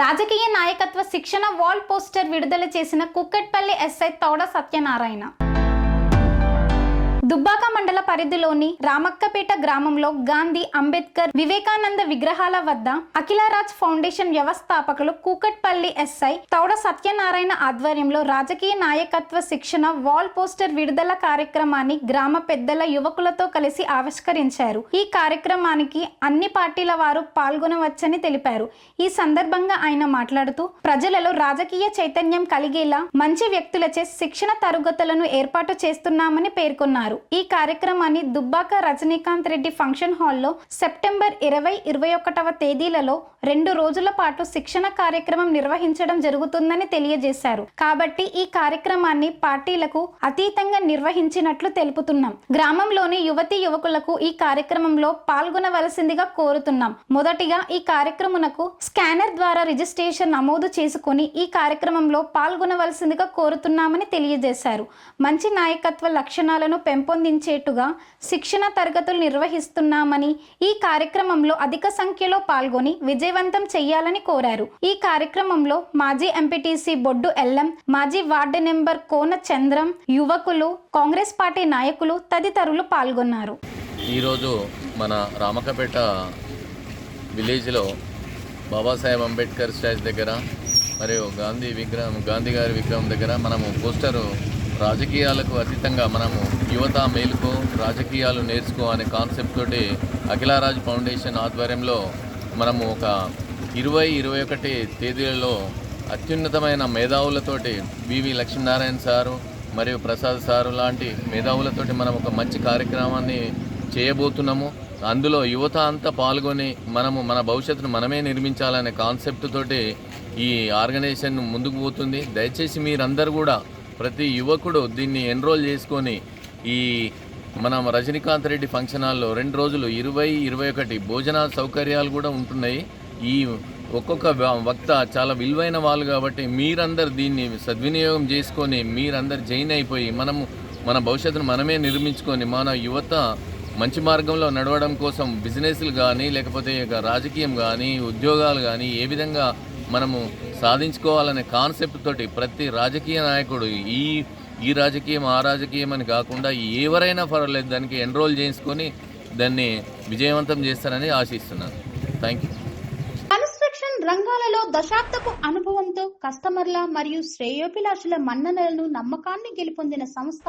రాజకీయ నాయకత్వ శిక్షణ వాల్ పోస్టర్ విడుదల చేసిన కుక్కట్పల్లి ఎస్ఐ తౌడ సత్యనారాయణ. దుబ్బాక మండల పరిధిలోని రామక్కపేట గ్రామంలో గాంధీ అంబేద్కర్ వివేకానంద విగ్రహాల వద్ద అఖిలరాజ్ ఫౌండేషన్ వ్యవస్థాపకులు కూకట్పల్లి ఎస్ఐ తౌడ సత్యనారాయణ ఆధ్వర్యంలో రాజకీయ నాయకత్వ శిక్షణ వాల్ పోస్టర్ విడుదల కార్యక్రమాన్ని గ్రామ పెద్దల యువకులతో కలిసి ఆవిష్కరించారు. ఈ కార్యక్రమానికి అన్ని పార్టీల వారు పాల్గొనవచ్చని తెలిపారు. ఈ సందర్భంగా ఆయన మాట్లాడుతూ ప్రజలలో రాజకీయ చైతన్యం కలిగేలా మంచి వ్యక్తులచే శిక్షణ తరగతులను ఏర్పాటు చేస్తున్నామని పేర్కొన్నారు. ఈ కార్యక్రమాన్ని దుబ్బాక రజనీకాంత్ రెడ్డి ఫంక్షన్ హాల్లో సెప్టెంబర్ ఇరవై ఇరవై ఒకటవ తేదీలలో రెండు రోజుల పాటు శిక్షణ కార్యక్రమం నిర్వహించడం జరుగుతుందని తెలియజేశారు. కాబట్టి ఈ కార్యక్రమాన్ని పార్టీలకు అతీతంగా నిర్వహించినట్లు తెలుపుతున్నాం. గ్రామంలోని యువతి యువకులకు ఈ కార్యక్రమంలో పాల్గొనవలసిందిగా కోరుతున్నాం. మొదటిగా ఈ కార్యక్రమునకు స్కానర్ ద్వారా రిజిస్ట్రేషన్ నమోదు చేసుకుని ఈ కార్యక్రమంలో పాల్గొనవలసిందిగా కోరుతున్నామని తెలియజేశారు. మంచి నాయకత్వ లక్షణాలను పెంపు పెంపొందించేట్టుగా శిక్షణ తరగతులు నిర్వహిస్తున్నామని ఈ కార్యక్రమంలో అధిక సంఖ్యలో పాల్గొని విజయవంతం చేయాలని కోరారు. ఈ కార్యక్రమంలో మాజీ ఎంపీటీసీ బొడ్డు ఎల్లం మాజీ వార్డు నెంబర్ కోన చంద్రం యువకులు కాంగ్రెస్ పార్టీ నాయకులు తదితరులు పాల్గొన్నారు. ఈరోజు మన రామకపేట విలేజ్లో బాబాసాహెబ్ అంబేద్కర్ స్టాచ్యూ దగ్గర మరియు గాంధీ విగ్రహం గాంధీ గారి విగ్రహం దగ్గర మనము పోస్టరు రాజకీయాలకు అతీతంగా మనము యువత మేలుకో రాజకీయాలు నేర్చుకో అనే కాన్సెప్ట్ తోటి అఖిలారాజ్ ఫౌండేషన్ ఆధ్వర్యంలో మనము ఒక ఇరవై ఇరవై ఒకటి తేదీలలో అత్యున్నతమైన మేధావులతోటి వివి లక్ష్మీనారాయణ సారు మరియు ప్రసాద్ సారు లాంటి మేధావులతోటి మనం ఒక మంచి కార్యక్రమాన్ని చేయబోతున్నాము. అందులో యువత అంతా పాల్గొని మనము మన భవిష్యత్తును మనమే నిర్మించాలనే కాన్సెప్ట్ తోటి ఈ ఆర్గనైజేషన్ ముందుకు పోతుంది. దయచేసి మీరందరూ కూడా ప్రతి యువకుడు దీన్ని ఎన్రోల్ చేసుకొని ఈ మనం రజనీకాంత్ రెడ్డి ఫంక్షన్ హాల్లో రెండు రోజులు ఇరవై ఇరవై ఒకటి భోజన సౌకర్యాలు కూడా ఉంటున్నాయి. ఈ ఒక్కొక్క వక్త చాలా విలువైన వాళ్ళు కాబట్టి మీరందరు దీన్ని సద్వినియోగం చేసుకొని మీరందరు జైన్ అయిపోయి మనము మన భవిష్యత్తును మనమే నిర్మించుకొని మన యువత మంచి మార్గంలో నడవడం కోసం బిజినెస్లు కానీ లేకపోతే రాజకీయం కానీ ఉద్యోగాలు కానీ ఏ విధంగా మనము సాధించుకోవాలనే కాన్సెప్ట్ తోటి ప్రతి రాజకీయ నాయకుడు ఈ ఈ రాజకీయం ఆ రాజకీయం అని కాకుండా ఎవరైనా పర్వాలేదు దానికి ఎన్రోల్ చేసుకొని దాన్ని విజయవంతం చేస్తారని ఆశిస్తున్నాను. థ్యాంక్ యూ కన్స్ట్రక్షన్ రంగాలలో దశాబ్దపు అనుభవంతో కస్టమర్ల మరియు శ్రేయోభిలాషుల మన్ననలను నమ్మకాన్ని గెలుపొందిన సంస్థ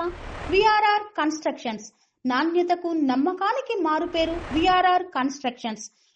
విఆర్ఆర్ కన్స్ట్రక్షన్స్ నాణ్యతకు నమ్మకానికి మారుపేరు VRR constructions